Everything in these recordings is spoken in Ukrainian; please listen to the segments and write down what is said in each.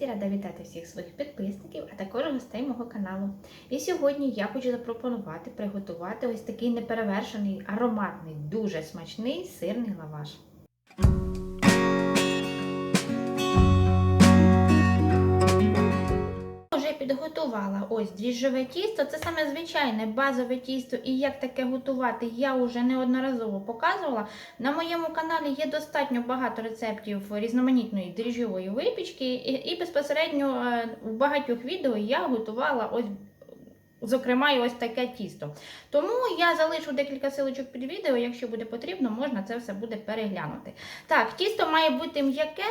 Привіт! Рада вітати всіх своїх підписників, а також гостей мого каналу. І сьогодні я хочу запропонувати приготувати ось такий неперевершений, ароматний, дуже смачний сирний лаваш. Підготувала ось дріжджове тісто. Це саме звичайне базове тісто, і як таке готувати, я вже неодноразово показувала. На моєму каналі є достатньо багато рецептів різноманітної дріжджової випічки, і, і безпосередньо е, в багатьох відео я готувала ось. Зокрема, і ось таке тісто. Тому я залишу декілька силочок під відео, якщо буде потрібно, можна це все буде переглянути. Так, тісто має бути м'яке,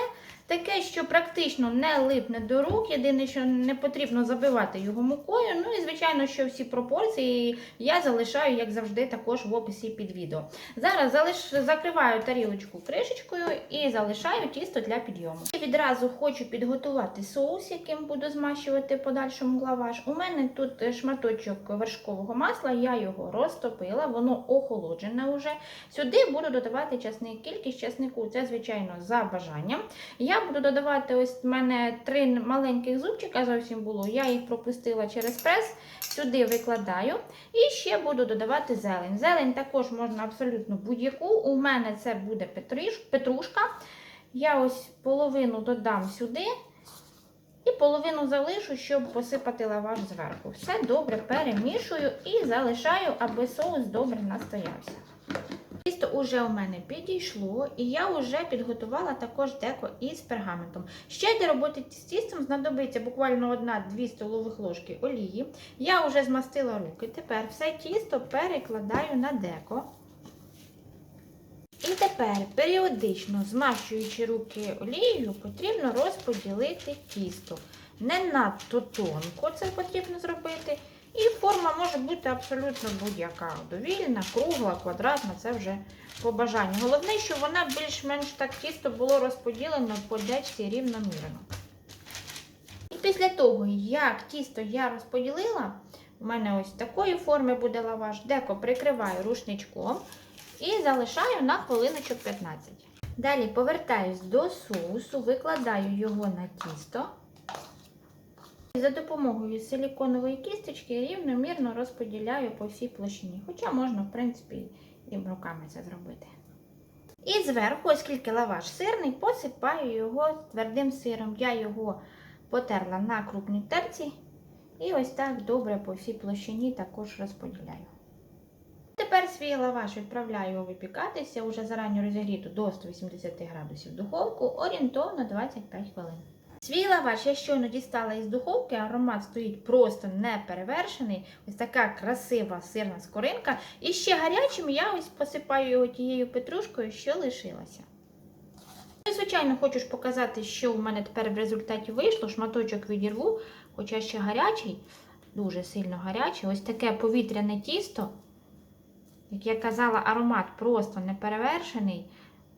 таке, що практично не липне до рук. Єдине, що не потрібно забивати його мукою. Ну і звичайно, що всі пропорції я залишаю, як завжди, також в описі під відео. Зараз залиш... закриваю тарілочку кришечкою і залишаю тісто для підйому. І відразу хочу підготувати соус, яким буду змащувати подальшому лаваш. У мене тут шматочок вершкового масла, я його розтопила, воно охолоджене вже. Сюди буду додавати часник. Кількість часнику це, звичайно, за бажанням. Я буду додавати ось в мене три маленьких зубчика зовсім було. Я їх пропустила через прес, сюди викладаю. І ще буду додавати зелень. Зелень також можна абсолютно будь-яку. У мене це буде петрушка. Я ось половину додам сюди. І половину залишу, щоб посипати лаваш зверху. Все добре перемішую і залишаю, аби соус добре настоявся. Тісто уже у мене підійшло, і я вже підготувала також деко із пергаментом. Ще для роботи з тістом знадобиться буквально 1-2 столових ложки олії. Я вже змастила руки. Тепер все тісто перекладаю на деко. І тепер, періодично змащуючи руки олією, потрібно розподілити тісто. Не надто тонко це потрібно зробити. І форма може бути абсолютно будь-яка. Довільна, кругла, квадратна це вже по бажанню. Головне, щоб вона більш-менш так тісто було розподілено по дечці рівномірно. І після того, як тісто я розподілила, у мене ось такої форми буде лаваш, деко прикриваю рушничком і залишаю на хвилиночок 15. Далі повертаюсь до соусу, викладаю його на тісто. За допомогою силіконової кісточки рівномірно розподіляю по всій площині. Хоча можна, в принципі, і руками це зробити. І зверху, оскільки лаваш сирний, посипаю його твердим сиром. Я його потерла на крупній терці. І ось так добре по всій площині також розподіляю. Тепер свій лаваш відправляю випікатися уже зарані розігріту до 180 градусів духовку орієнтовно 25 хвилин. Свій лаваш я щойно дістала із духовки, аромат стоїть просто неперевершений. Ось така красива сирна скоринка. І ще гарячим я ось посипаю його тією петрушкою, що лишилася. Ну, і, звичайно, хочу ж показати, що у мене тепер в результаті вийшло. Шматочок відірву, хоча ще гарячий, дуже сильно гарячий. Ось таке повітряне тісто. Як я казала, аромат просто неперевершений.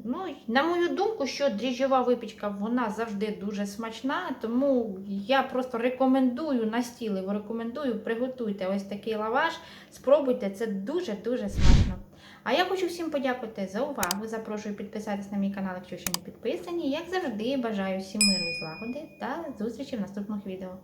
Ну, на мою думку, що дріжджова випічка вона завжди дуже смачна, тому я просто рекомендую настійливо рекомендую, приготуйте ось такий лаваш, спробуйте, це дуже-дуже смачно. А я хочу всім подякувати за увагу. Запрошую підписатись на мій канал, якщо ще не підписані. Як завжди, бажаю всім миру і злагоди та зустрічі в наступних відео.